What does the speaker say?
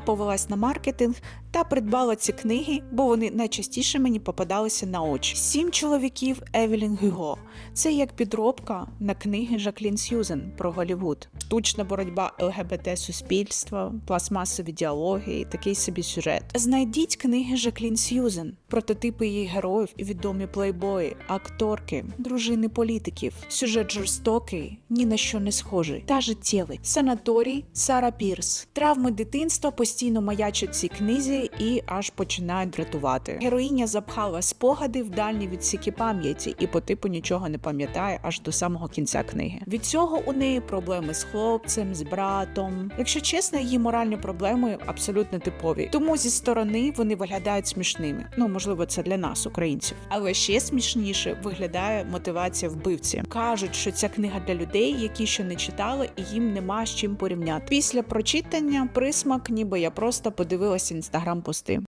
повелась на маркетинг та придбала ці книги, бо вони найчастіше мені попадалися на очі. Сім чоловіків Евелін Гюго. Це як підробка на книги Жаклін Сьюзен про Голівуд. Штучна боротьба ЛГБТ суспільства, пластмасові діалоги і такий собі сюжет. Знайдіть книги Жаклін Сьюзен, прототипи її героїв і відомі плейбої, акторки, дружини політиків. Сюжет жорстокий, ні на що не схожий та життєвий. Санаторій Сара Пірс. Травми дитинства постійно маячать цій книзі і аж починають дратувати. Героїня запхала спогади в дальні відсіки пам'яті і по типу нічого не пам'ятає аж до самого кінця книги. Від цього у неї проблеми з хлопцем, з братом. Якщо чесно, її моральні проблеми абсолютно типові. Тому зі сторони вони виглядають смішними. Ну можливо, це для нас, українців. Але ще смішніше виглядає мотивація вбивці. Кажуть, що ця книга для людей, які ще не читали, і їм нема з чим порівняти. Після прочитання присмак, ніби я просто подивилася інстаграм пости.